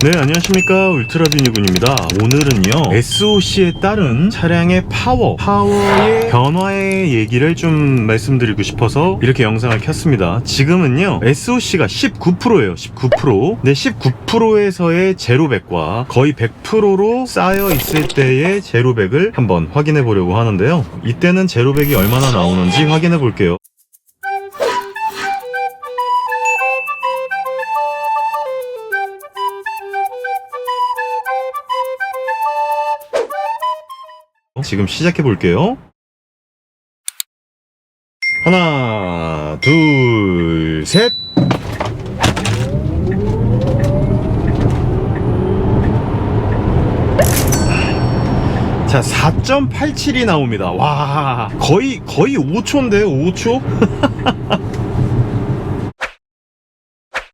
네, 안녕하십니까. 울트라비니군입니다. 오늘은요, SOC에 따른 차량의 파워, 파워의 변화의 얘기를 좀 말씀드리고 싶어서 이렇게 영상을 켰습니다. 지금은요, SOC가 19%예요. 19%. 근데 19%에서의 제로백과 거의 100%로 쌓여 있을 때의 제로백을 한번 확인해 보려고 하는데요. 이때는 제로백이 얼마나 나오는지 확인해 볼게요. 지금 시작해 볼게요. 하나, 둘, 셋. 자, 4.87이 나옵니다. 와, 거의, 거의 5초인데요, 5초?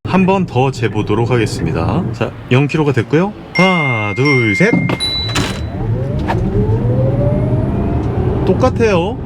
한 번 더 재보도록 하겠습니다. 자, 0km가 됐고요. 하나, 둘, 셋. 똑같아요.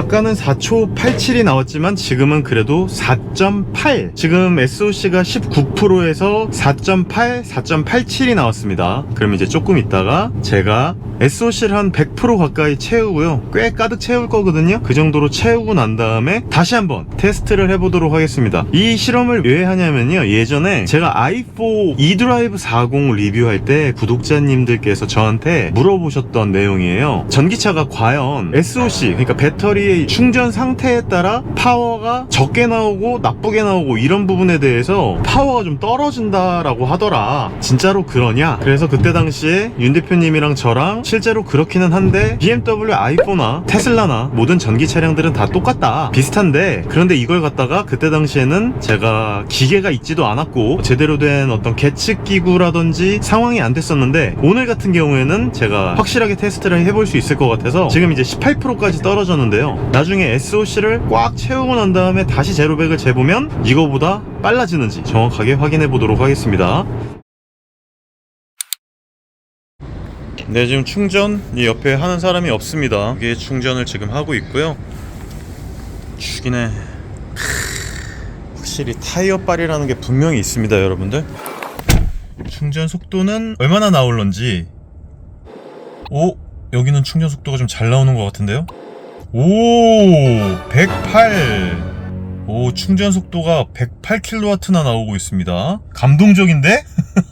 아까는 4초 87이 나왔지만 지금은 그래도 4.8 지금 SOC가 19%에서 4.8 4.87이 나왔습니다. 그럼 이제 조금 있다가 제가 SOC를 한 100% 가까이 채우고요. 꽤 가득 채울 거거든요. 그 정도로 채우고 난 다음에 다시 한번 테스트를 해보도록 하겠습니다. 이 실험을 왜 하냐면요. 예전에 제가 i4 e드라이브 40 리뷰할 때 구독자님들께서 저한테 물어보셨던 내용이에요. 전기차가 과연 SOC 그러니까 배터리 의 충전 상태에 따라 파워가 적게 나오고 나쁘게 나오고 이런 부분에 대해서 파워가 좀 떨어진다라고 하더라. 진짜로 그러냐? 그래서 그때 당시에 윤 대표님이랑 저랑 실제로 그렇기는 한데 BMW i4나 테슬라나 모든 전기 차량들은 다 똑같다. 비슷한데 그런데 이걸 갖다가 그때 당시에는 제가 기계가 있지도 않았고 제대로 된 어떤 계측 기구라든지 상황이 안 됐었는데 오늘 같은 경우에는 제가 확실하게 테스트를 해볼 수 있을 것 같아서 지금 이제 18%까지 떨어졌는데요 나중에 SOC를 꽉 채우고 난 다음에 다시 제로백을 재보면 이거보다 빨라지는지 정확하게 확인해 보도록 하겠습니다. 네 지금 충전 이 옆에 하는 사람이 없습니다. 이게 충전을 지금 하고 있고요. 죽이네. 크, 확실히 타이어 빨이라는 게 분명히 있습니다 여러분들. 충전 속도는 얼마나 나올런지. 오 여기는 충전 속도가 좀 잘 나오는 것 같은데요 오 108. 오 충전 속도가 108kW나 나오고 있습니다 감동적인데?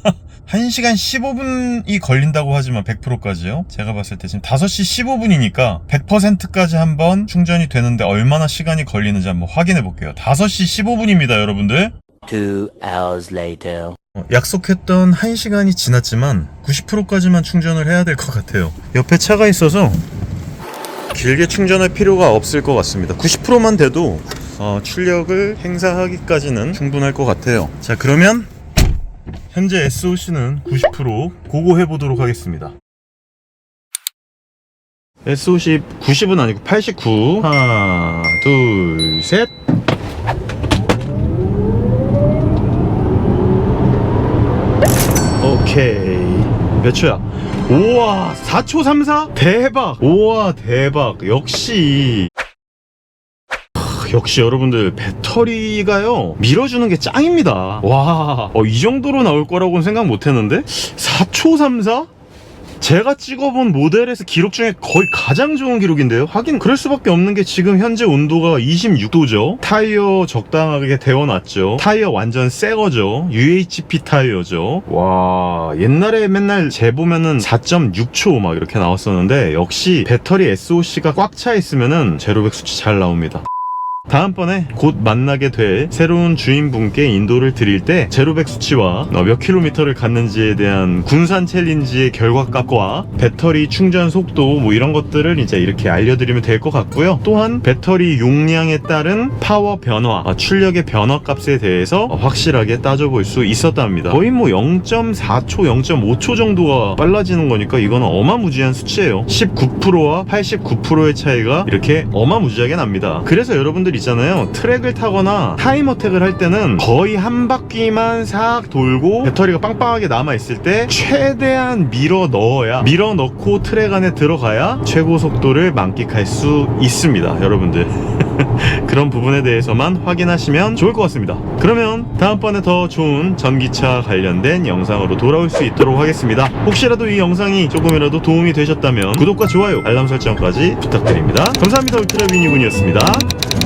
1시간 15분이 걸린다고 하지만 100%까지요. 제가 봤을 때 지금 5시 15분이니까 100%까지 한번 충전이 되는데 얼마나 시간이 걸리는지 한번 확인해 볼게요. 5시 15분입니다, 여러분들. Two hours later. 어, 약속했던 1시간이 지났지만 90%까지만 충전을 해야 될 것 같아요. 옆에 차가 있어서 길게 충전할 필요가 없을 것 같습니다. 90%만 돼도 어, 출력을 행사하기까지는 충분할 것 같아요. 자, 그러면 현재 SOC는 90% 고고해 보도록 하겠습니다. SOC 90은 아니고 89. 하나, 둘, 셋. 오케이. 몇 초야? 우와, 4초 34? 대박! 우와, 대박. 역시. 하, 역시 여러분들 배터리가요 밀어주는 게 짱입니다 와 어, 이 정도로 나올 거라고는 생각 못했는데 4초 34? 제가 찍어본 모델에서 기록 중에 거의 가장 좋은 기록인데요. 하긴 그럴 수밖에 없는 게 지금 현재 온도가 26도죠. 타이어 적당하게 데워놨죠. 타이어 완전 새 거죠. UHP 타이어죠. 와 옛날에 맨날 재보면은 4.6초 막 이렇게 나왔었는데 역시 배터리 SOC가 꽉 차 있으면은 제로백 수치 잘 나옵니다. 다음번에 곧 만나게 될 새로운 주인분께 인도를 드릴 때 제로백 수치와 어, 몇 킬로미터를 갔는지에 대한 군산 챌린지의 결과값과 배터리 충전 속도 뭐 이런 것들을 이제 이렇게 알려드리면 될 것 같고요. 또한 배터리 용량에 따른 파워 변화, 어, 출력의 변화 값에 대해서 어, 확실하게 따져볼 수 있었답니다. 거의 뭐 0.4초, 0.5초 정도가 빨라지는 거니까 이거는 어마무지한 수치예요. 19%와 89%의 차이가 이렇게 어마무지하게 납니다. 그래서 여러분들 있잖아요 트랙을 타거나 타임어택을 할 때는 거의 한 바퀴만 싹 돌고 배터리가 빵빵하게 남아있을 때 최대한 밀어 넣어야 밀어 넣고 트랙 안에 들어가야 최고 속도를 만끽할 수 있습니다 여러분들 그런 부분에 대해서만 확인하시면 좋을 것 같습니다. 그러면 다음번에 더 좋은 전기차 관련된 영상으로 돌아올 수 있도록 하겠습니다. 혹시라도 이 영상이 조금이라도 도움이 되셨다면 구독과 좋아요, 알람 설정까지 부탁드립니다. 감사합니다. 울트라 위니군이었습니다.